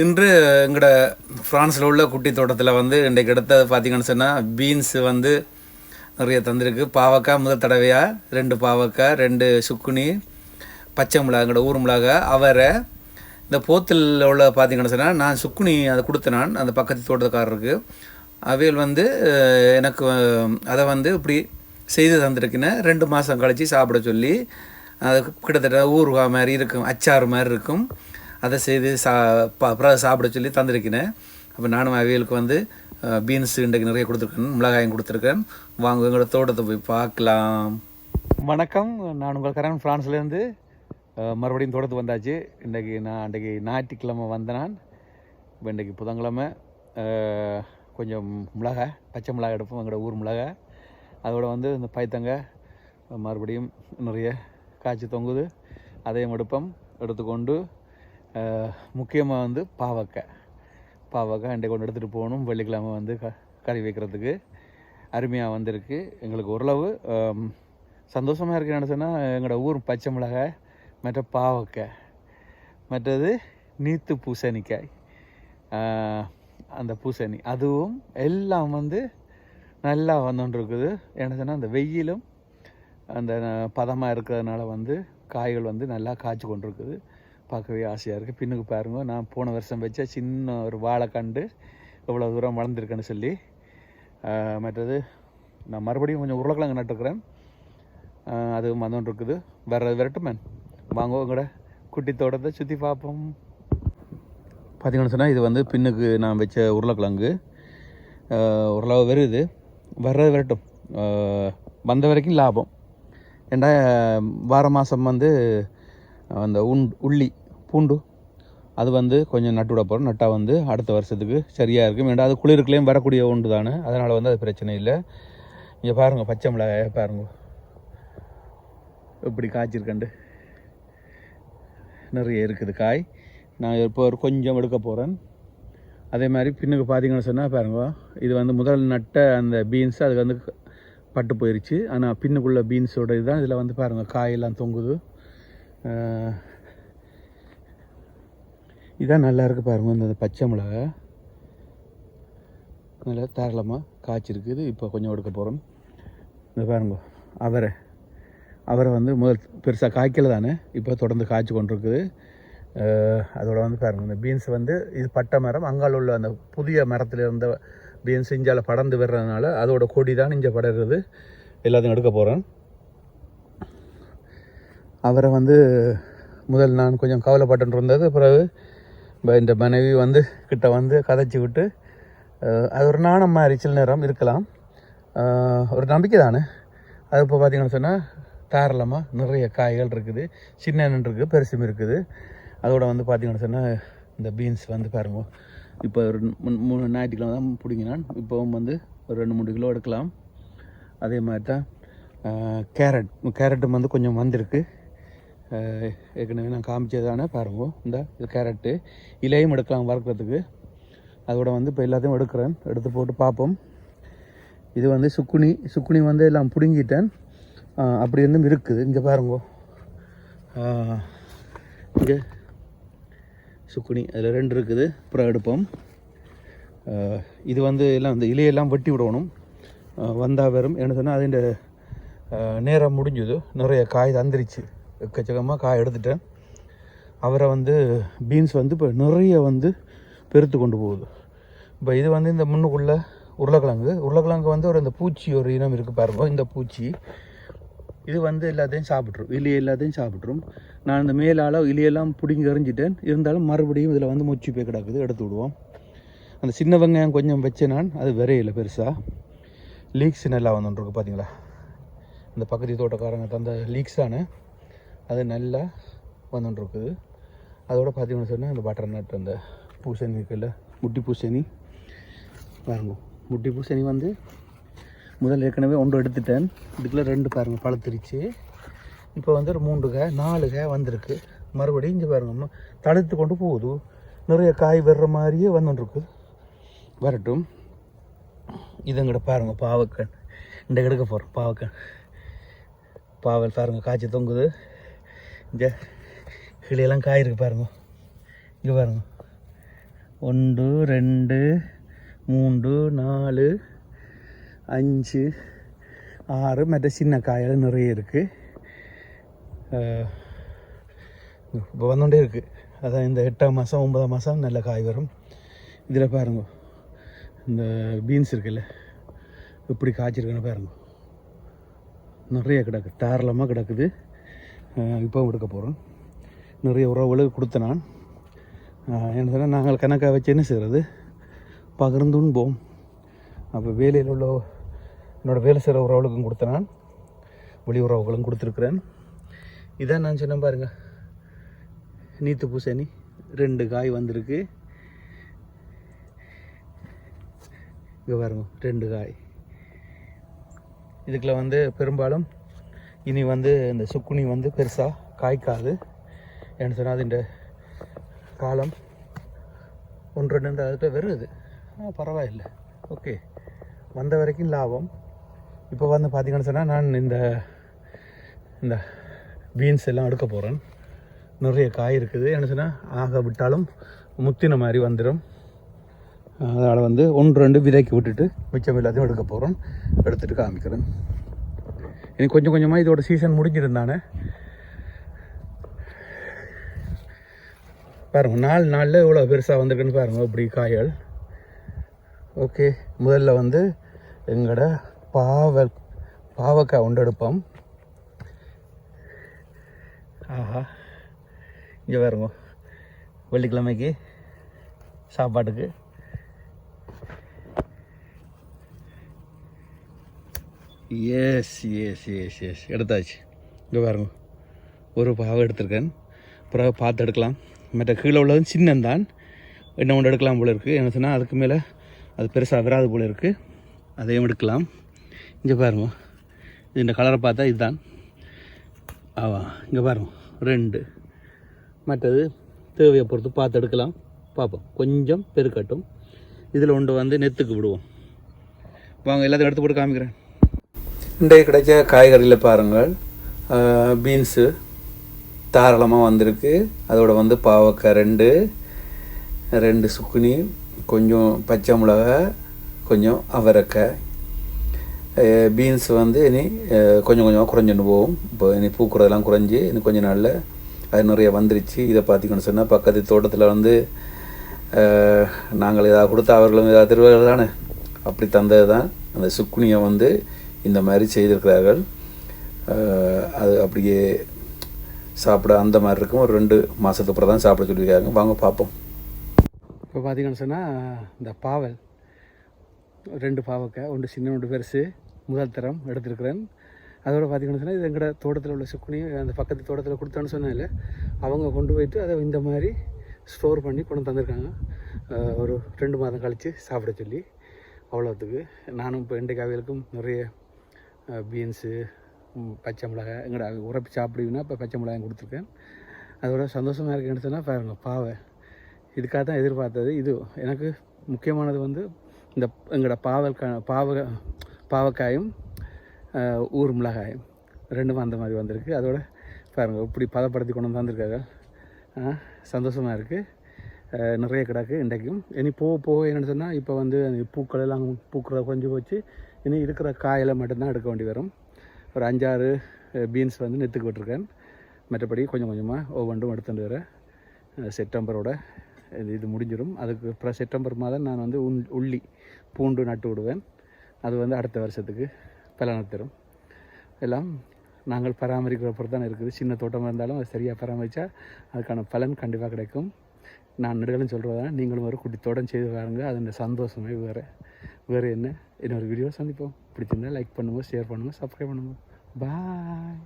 இன்று எங்களோட ஃப்ரான்ஸில் உள்ள குட்டி தோட்டத்தில் வந்து இன்றைக்கு எடுத்தது பார்த்தீங்கன்னு சொன்னால் பீன்ஸு வந்து நிறைய தந்திருக்கு. பாவக்காய் முதல் தடவையாக ரெண்டு பாவக்காய் ரெண்டு சுக்குனி பச்சை மிளகா எங்களோட ஊர் மிளகா அவரை இந்த போத்தில் உள்ள பார்த்திங்கன்னு சொன்னால் நான் சுக்குனி அதை கொடுத்த நான் அந்த பக்கத்து தோட்டக்காரருக்கு அவையில் வந்து எனக்கு அதை வந்து இப்படி செய்து தந்திருக்கினேன் ரெண்டு மாதம் கழித்து சாப்பிட சொல்லி அது கிட்டத்தட்ட ஊறுகாய் மாதிரி இருக்கும் அச்சாறு மாதிரி இருக்கும். அதை செய்து சா ப- அப்புறம் சாப்பிட சொல்லி தந்திருக்கிறேன். அப்போ நானும் அவியலுக்கு வந்து பீன்ஸ் இன்றைக்கு நிறைய கொடுத்துருக்கேன் மிளகாயும் கொடுத்துருக்கேன். வாங்க எங்களோட தோட்டத்தை போய் பார்க்கலாம். வணக்கம். நான் உங்கள் கரன் ஃப்ரான்ஸ்லேருந்து மறுபடியும் தோட்டத்துக்கு வந்தாச்சு. இன்றைக்கி நான் அன்றைக்கு ஞாயிற்றுக்கிழமை வந்தேன் நான். இப்போ இன்றைக்கு புதன்கிழமை. கொஞ்சம் மிளகா பச்சை மிளகா எடுப்போம் எங்களோட ஊர் மிளகா அதோட வந்து இந்த பைத்தங்க மறுபடியும் நிறைய காய்ச்சி தொங்குது. அதையும் எடுப்போம் எடுத்துக்கொண்டு முக்கியமாக வந்து பாவக்காய். பாவக்காய் இன்றைக்கு கொண்டு எடுத்துகிட்டு போகணும். வெள்ளிக்கிழமை வந்து க கறி வைக்கிறதுக்கு அருமையாக வந்திருக்கு. எங்களுக்கு ஓரளவு சந்தோஷமாக இருக்கு. என்ன சொன்னால் எங்களோட ஊர் பச்சை மிளகாய் மற்ற பாவக்காய் மற்றது நீத்து பூசணிக்காய் அந்த பூசணி. அதுவும் எல்லாம் வந்து நல்லா வந்துட்டுருக்குது என்ன சொன்னால் அந்த வெயிலும் அந்த பதமாக இருக்கிறதுனால வந்து காய்கள் வந்து நல்லா காய்ச்சி கொண்டிருக்குது. பார்க்கவே ஆசையாக இருக்குது பின்னுக்கு பாருங்க நான் போன வருஷம் வச்ச சின்ன ஒரு வாழை கண்டு இவ்வளோ தூரம் வளர்ந்துருக்குன்னு சொல்லி. மற்றது நான் மறுபடியும் கொஞ்சம் உருளைக்கிழங்கு நட்டுருக்குறேன் அதுவும் வந்துட்டுருக்குது வேற விரட்டுமேன் வாங்க உங்களோட குட்டி தோட்டத்தை சுற்றி பார்ப்போம். பார்த்தீங்கன்னு சொன்னால் இது வந்து பின்னுக்கு நான் வச்ச உருளைக்கிழங்கு. ஆஹ், ஓரளவு வருது. வர்றது வரட்டும். வந்த வரைக்கும் லாபம். ஏண்டா வார மாதம் வந்து அந்த உண் உள்ளி பூண்டு. அது வந்து கொஞ்சம் நட்டு விட போகிறோம் நட்டால் வந்து அடுத்த வருஷத்துக்கு சரியாக இருக்கும். ஏண்டா அது குளிருக்குள்ளேயும் வரக்கூடிய ஒன்று தானே. அதனால் வந்து அது பிரச்சனை இல்லை. இங்கே பாருங்கள் பச்சை மிளகாய பாருங்க. இப்படி காய்ச்சிருக்கண்டு. நிறைய இருக்குது காய். நான் இப்போ ஒரு கொஞ்சம் எடுக்க போகிறேன் அதே மாதிரி பின்னுக்கு பார்த்தீங்கன்னு சொன்னால் பாருங்க. இது வந்து முதல் நட்ட அந்த பீன்ஸ் அதுக்கு வந்து பட்டு போயிருச்சு. ஆனால் பின்னுக்குள்ள பீன்ஸோட இதுதான். இதில் வந்து பாருங்கள் காயெல்லாம் தொங்குது. இதான் நல்லா இருக்குது பாருங்க இந்த பச்சை மிளகா. நல்லா தாராளமாக காய்ச்சிருக்குது. இப்போ கொஞ்சம் எடுக்க போகிறோம் இந்த பாருங்க அவரை. அவரை வந்து முதல் பெருசாக காய்க்கல தானே இப்போ தொடர்ந்து காய்ச்சி கொண்டிருக்குது. அதோட வந்து பாருங்க இந்த பீன்ஸ் வந்து இது பட்டை மரம். அங்கால உள்ள அந்த புதிய மரத்தில் இருந்த பீன்ஸ் இஞ்சால் படர்ந்து வர்றதுனால அதோட கொடி தான் இங்கே படர்றது எல்லாத்தையும் எடுக்க போகிறேன் அவரை வந்து முதல் நான் கொஞ்சம் கவலைப்பட்டு இருந்தது. பிறகு இப்போ இந்த மனைவி வந்து கிட்ட வந்து கதைச்சி விட்டு அது ஒரு நாணம் மாதிரி சில நேரம் இருக்கலாம். ஒரு நம்பிக்கை தானே? அது இப்போ பார்த்தீங்கன்னு சொன்னால் தாராளமாக நிறைய காய்கள் இருக்குது சின்ன இருக்குது பெருசும் இருக்குது. அதோட வந்து பார்த்தீங்கன்னு சொன்னால் இந்த பீன்ஸ் வந்து பாருங்க. இப்போ ஒரு மூணு- ஞாயிற்றுக்கிழமை தான் பிடிங்கினான் இப்போவும் வந்து ஒரு ரெண்டு மூணு கிலோ எடுக்கலாம். அதே மாதிரி தான் கேரட் கேரட்டும் வந்து கொஞ்சம் வந்திருக்கு. ஏற்கனவே நான் காமிச்சதானே பாருங்க. இந்த இது கேரட்டு இலையும் எடுக்கலாம் வறுக்கிறதுக்கு. அதோட வந்து இப்போ எல்லாத்தையும் எடுக்கிறேன். எடுத்து போட்டு பார்ப்போம். இது வந்து சுக்குனி. சுக்குனி வந்து எல்லாம் பிடுங்கிட்டேன். அப்படி இருந்தும் இருக்குது. இங்கே பாருங்கோ. இங்கே சுக்குனி. அதில் ரெண்டு இருக்குது. அப்புறம் எடுப்போம். இது வந்து எல்லாம் இந்த இலையெல்லாம் வெட்டி விடணும். வந்தால் வெறும். என்ன சொன்னால் அதிൻ്റെ நேரம் முடிஞ்சது. நிறைய காய் தந்துருச்சு. எக்கச்சக்கமாக காய் எடுத்துட்டேன். அவரை வந்து பீன்ஸ் வந்து இப்போ நிறைய வந்து பெருத்து கொண்டு போகுது. இப்போ இது வந்து இந்த முன்னுக்குள்ள உருளைக்கிழங்கு. உருளைக்கிழங்கு வந்து ஒரு இந்த பூச்சி ஒரு இனம் இருக்குது பாருங்க இந்த பூச்சி. இது வந்து எல்லாத்தையும் சாப்பிட்ரும் இலையை எல்லாத்தையும் சாப்பிட்ரும் நான் இந்த மேலால் இலையெல்லாம் பிடுங்கி எறிஞ்சிட்டேன். இருந்தாலும் மறுபடியும் இதில் வந்து மூச்சு போய் கிடக்குது எடுத்து விடுவோம். அந்த சின்ன வெங்காயம் கொஞ்சம் வச்சேன் நான் அது விரையில பெருசாக லீக்ஸ் நல்லா வந்துட்டுருக்கு பார்த்தீங்களா இந்த பக்கத்து தோட்டக்காரங்க தந்த லீக்ஸ் தானே? அது நல்லா வந்துட்டுருக்குது அதோட பார்த்தீங்கன்னு சொன்னால் இந்த பட்டர் நட் அந்த பூசணி இருக்குல்ல முட்டி பூசணி. பாருங்க முட்டி பூசணி வந்து முதல் ஏற்கனவே ஒன்று எடுத்துட்டேன். இதுக்குள்ள ரெண்டு பாருங்க பழத்திருச்சு. இப்போ வந்து ஒரு மூன்று காய் நாலு காய் வந்திருக்கு. மறுபடியும் இங்கே பாருங்க தடுத்து கொண்டு போகுது. நிறைய காய் வர்ற மாதிரியே வந்துட்டுருக்கு வரட்டும். இதுங்கிட்ட பாருங்க பாவக்காய் இந்த எடுக்க போகிறோம் பாவக்காய் பாவல் பாருங்க காய்ச்சி தொங்குது. இங்கே கிளியெல்லாம் காய் இருக்குது பாருங்க. இங்கே பாருங்க. ஒன்று ரெண்டு மூன்று நாலு அஞ்சு ஆறு மற்ற சின்ன காயெல்லாம் நிறைய இருக்குது இப்போ வந்துகிட்டே இருக்குது அதான் இந்த எட்டாம் மாதம் ஒன்பதாம் மாதம் நல்ல காய் வரும். இதில் பாருங்க. இந்த பீன்ஸ் இருக்குல்ல எப்படி காய்ச்சிருக்குன்னு பாருங்க. நிறைய கிடக்கு தாராளமாக கிடக்குது. இப்போ எடுக்க போகிறோம் நிறைய உறவுகளுக்கு கொடுத்த நான். என்ன சொன்னால் நாங்கள் கணக்காக வச்சு என்ன செய்கிறது பகிர்ந்துண்போம் அப்போ வேலையில் உள்ள என்னோடய வேலை செய்கிற உறவுகளுக்கும் கொடுத்த நான். வெளி உறவுகளும் கொடுத்துருக்குறேன். இதான் நான் சொன்னேன் பாருங்க. நீத்து பூசணி ரெண்டு காய் வந்திருக்கு. இங்கே பாருங்க ரெண்டு காய். இதுக்குள்ள வந்து பெரும்பாலும் இனி வந்து இந்த சுக்குனி வந்து பெருசாக காய்க்காது. ஏன்னு சொன்னால் அது இந்த காலம் ஒன்று ரெண்டு அதுக்கு வருது. பரவாயில்லை. ஓகே. வந்த வரைக்கும் லாபம். இப்போ வந்து பார்த்தீங்கன்னு சொன்னால் நான் இந்த இந்த பீன்ஸ் எல்லாம் எடுக்க போகிறேன் நிறைய காய் இருக்குது. என்ன சொன்னால் ஆக விட்டாலும் முத்தின மாதிரி வந்துடும் அதனால் வந்து ஒன்று ரெண்டு விதைக்கு விட்டுட்டு மிச்சம் எல்லாத்தையும் எடுக்க போகிறோம் எடுத்துகிட்டு காமிக்கிறேன். இனி கொஞ்சம் கொஞ்சமாக இதோட சீசன் முடிஞ்சிருந்தானே பாருங்க நாலு நாளில் இவ்வளோ பெருசாக வந்திருக்குன்னு பாருங்கள் இப்படி காய்கள். ஓகே முதல்ல வந்து எங்களோட பாவல் பாவக்காய் ஒன்று எடுப்போம் ஆஹா இங்கே பாருங்க வெள்ளிக்கிழமைக்கு சாப்பாட்டுக்கு. எஸ் எஸ் எஸ் எஸ் எடுத்தாச்சு. இங்கே பாருங்க. ஒரு பாவை எடுத்திருக்கேன். பிறகு பார்த்து எடுக்கலாம். மற்ற கீழே உள்ளதும் சின்னந்தான் என்ன ஒன்று எடுக்கலாம் போல இருக்குது என்ன சொன்னால் அதுக்கு மேலே அது பெருசாக வராது போல இருக்குது அதையும் எடுக்கலாம். இங்கே பாருங்க. இந்த கலரை பார்த்தா இதுதான். ஆவா இங்கே பாருங்க. ரெண்டு. மற்றது தேவையை பொறுத்து பார்த்து எடுக்கலாம். பார்ப்போம். கொஞ்சம் பெருக்கட்டும். இதில் ஒன்று வந்து நெத்துக்கு விடுவோம். வாங்க எல்லாத்தையும் எடுத்து போட்டு காமிக்கிறேன். இன்றைக்கு கிடைச்ச காய்கறியில் பாருங்கள். பீன்ஸு தாராளமாக வந்திருக்கு. அதோட வந்து பாவக்காய் ரெண்டு ரெண்டு சுக்குனி கொஞ்சம் பச்சை மிளகா கொஞ்சம் அவரைக்காய். பீன்ஸ் வந்து இனி கொஞ்சம் கொஞ்சமாக குறைஞ்சுன்னு போகும். இப்போ இனி பூக்குறதெல்லாம் குறைஞ்சி இன்னும் கொஞ்சம் நாளில் அது நிறைய வந்துருச்சு. இதை பார்த்திங்கன்னு சொன்னால் பக்கத்து தோட்டத்தில் வந்து நாங்கள் எதாவது கொடுத்தா அவர்களும் எதாவது தருவார்கள் தானே? அப்படி தந்தது தான் அந்த சுக்குனியை வந்து இந்த மாதிரி செய்திருக்கிறார்கள். அது அப்படியே சாப்பிட அந்த மாதிரி இருக்கும். ஒரு ரெண்டு மாதத்துக்கு அப்புறம் தான் சாப்பிட சொல்லியிருக்காங்க. வாங்க பார்ப்போம். இப்போ பார்த்தீங்கன்னு சொன்னால் இந்த பாவல் ரெண்டு பாவக்காய் ஒன்று சின்ன ஒன்று பெருசு முதல் தரம் எடுத்திருக்கிறேன். அதோட பார்த்தீங்கன்னு சொன்னால் இது எங்கட தோட்டத்தில் உள்ள சுக்குனி அந்த பக்கத்து தோட்டத்தில் கொடுத்தான்னு சொன்னால அவங்க கொண்டு போயிட்டு அதை இந்த மாதிரி ஸ்டோர் பண்ணி கொண்டு தந்திருக்காங்க. ஒரு ரெண்டு மாதம் கழித்து சாப்பிட சொல்லி அவ்வளோத்துக்கு நானும் இப்போ எண்டை காவியலுக்கும் நிறைய பீன்ஸு பச்சை மிளகாய் எங்கடா உரப்பி சாப்பிடுவீங்கன்னா இப்போ பச்சை மிளகாய் கொடுத்துருக்கேன். அதோட சந்தோஷமாக இருக்குன்னு சொன்னால் பாருங்க பாவை. இதுக்காக தான் எதிர்பார்த்தது. இது எனக்கு முக்கியமானது வந்து இந்த எங்களோட பாவல் பாவ பாவக்காயும் ஊர் மிளகாயும். ரெண்டும் அந்த மாதிரி வந்திருக்கு. அதோட பாருங்கள் இப்படி பதப்படுத்தி கொண்டு வந்து வந்திருக்காங்க சந்தோஷமாக இருக்குது நிறைய கிடக்கு இன்றைக்கும். இனி போக போக என்னென்னு சொன்னால் இப்போ வந்து அந்த பூக்கள் எல்லாம் பூக்கிற கொஞ்சம் போச்சு. இனி இருக்கிற காயில் மட்டும்தான் எடுக்க வேண்டி வரும். ஒரு அஞ்சாறு பீன்ஸ் வந்து நெத்துக்கு விட்டுருக்கேன். மற்றபடி கொஞ்சம் கொஞ்சமாக ஒவ்வொன்றும் எடுத்துகிட்டு வரேன் செப்டம்பரோட இது இது முடிஞ்சிடும். அதுக்கு அப்புறம் செப்டம்பர் மாதம் நான் வந்து உள் உள்ளி பூண்டு நட்டு விடுவேன். அது வந்து அடுத்த வருஷத்துக்கு பலனை தரும். எல்லாம் நாங்கள் பராமரிக்கிற பொறுத்து தான் இருக்குது. சின்ன தோட்டமாக இருந்தாலும் அது சரியாக பராமரித்தா அதுக்கான பலன் கண்டிப்பாக கிடைக்கும். நான் நெடுகளும் சொல்கிறதா நீங்களும் ஒரு குட்டி செய்து பாருங்கள் அது சந்தோஷமே வேறு. வேறு என்ன? இன்னொரு வீடியோ சந்திப்போம். பிடிச்சிருந்தா லைக் பண்ணுங்கள் ஷேர் பண்ணுங்கள் சப்ஸ்கிரைப் பண்ணுங்கள் பாய்